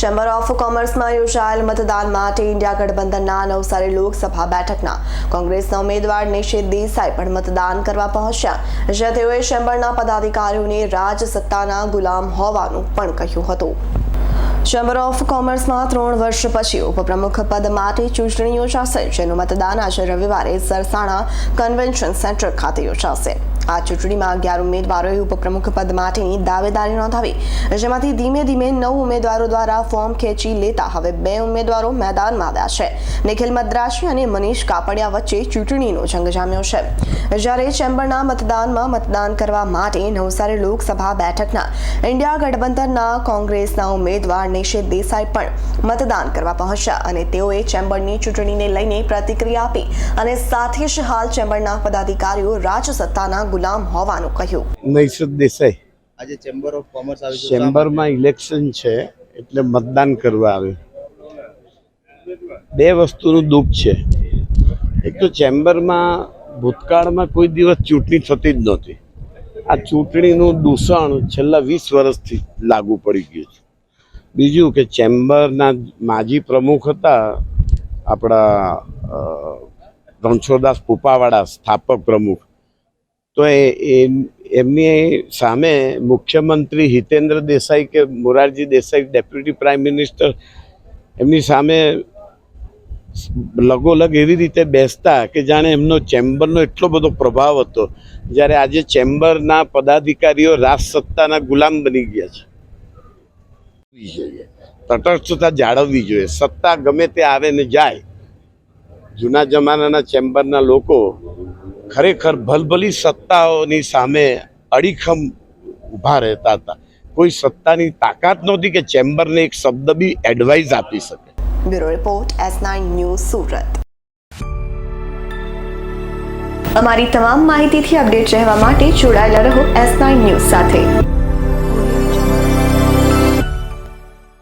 Chamber of કોમર્સમાં યોજાયેલ મતદાન માટે ઇન્ડિયા ગઠબંધનના નવસારી લોકસભા બેઠકના કોંગ્રેસના ઉમેદવાર નિશિત દેસાઈ પણ મતદાન કરવા પહોંચ્યા. જ્યાં તેઓએ ચેમ્બરના પદાધિકારીઓને રાજસત્તાના ગુલામ હોવાનું પણ કહ્યું હતું. ચેમ્બર ઓફ કોમર્સમાં ત્રણ વર્ષ પછી ઉપપ્રમુખ પદ માટે ચૂંટણી યોજાશે, જેનું મતદાન આજે રવિવારે સરસાણા કન્વેન્શન સેન્ટર ખાતે યોજાશે. આ ચૂંટણીમાં અગિયાર ઉમેદવારોએ ઉપપ્રમુખ પદ માટેની દાવેદારી નોંધાવી. જેમાંથી ધીમે ધીમે નવ ઉમેદવારો દ્વારા ફોર્મ ખેંચી લેતા હવે બે ઉમેદવારો મેદાનમાં આવ્યા છે. નિખિલ મદ્રાસી અને મનીષ કાપડિયા વચ્ચે ચૂંટણીનો જંગ જામ્યો છે. જ્યારે ચેમ્બરના મતદાનમાં મતદાન કરવા માટે નવસારી લોકસભા બેઠકના ઇન્ડિયા ગઠબંધનના કોંગ્રેસના ઉમેદવાર નિશિત દેસાઈ પણ મતદાન કરવા પહોંચ્યા અને તેઓએ ચેમ્બરની ચૂંટણીને લઈને પ્રતિક્રિયા આપી અને સાથે જ હાલ ચેમ્બરના પદાધિકારીઓ રાજસત્તાના ગુલામ હોવાનું કહ્યું. નૈસદ દેસાઈ. આજે ચેમ્બર ઓફ કોમર્સ આવ્યું ચેમ્બરમાં ઇલેક્શન છે એટલે મતદાન કરવા આવે. બે વસ્તુનું દુઃખ છે. એક તો ચેમ્બરમાં ભૂતકાળમાં કોઈ દિવસ ચૂંટણી થતી જ નહોતી. આ ચૂંટણીનું દૂષણ છેલ્લા વીસ વર્ષથી લાગુ પડી ગયું છે. બીજું કે ચેમ્બરના માજી પ્રમુખ હતા આપણા રણછોડદાસ પુપાવાડા સ્થાપક પ્રમુખ. તો એ એમની સામે મુખ્યમંત્રી હિતેન્દ્ર દેસાઈ કે Morarji Desai deputy prime minister એમની સામે લગોલગ એવી રીતે બેસતા કે જાણે એમનો ચેમ્બરનો એટલો બધો પ્રભાવ હતો જ્યારે આજે ચેમ્બરના પદાધિકારીઓ રાજસત્તાના ગુલામ બની ગયા છે. જોઈએ. તટસ્થતા જાળવવી જોઈએ. સત્તા ગમે તે આવે ને જાય જૂના જમાનાના ચેમ્બરના લોકો ખરેખર ભલભલી સત્તાઓની સામે અડીખમ ઊભા રહેતા હતા. કોઈ સત્તાની તાકાત નહોતી કે ચેમ્બરને એક શબ્દ બી એડવાઇસ આપી શકે. Bureau report S nine news Surat. અમારી તમામ માહિતીથી અપડેટ રહેવા માટે જોડાયેલા રહો એસ નાઇન ન્યૂઝ સાથે.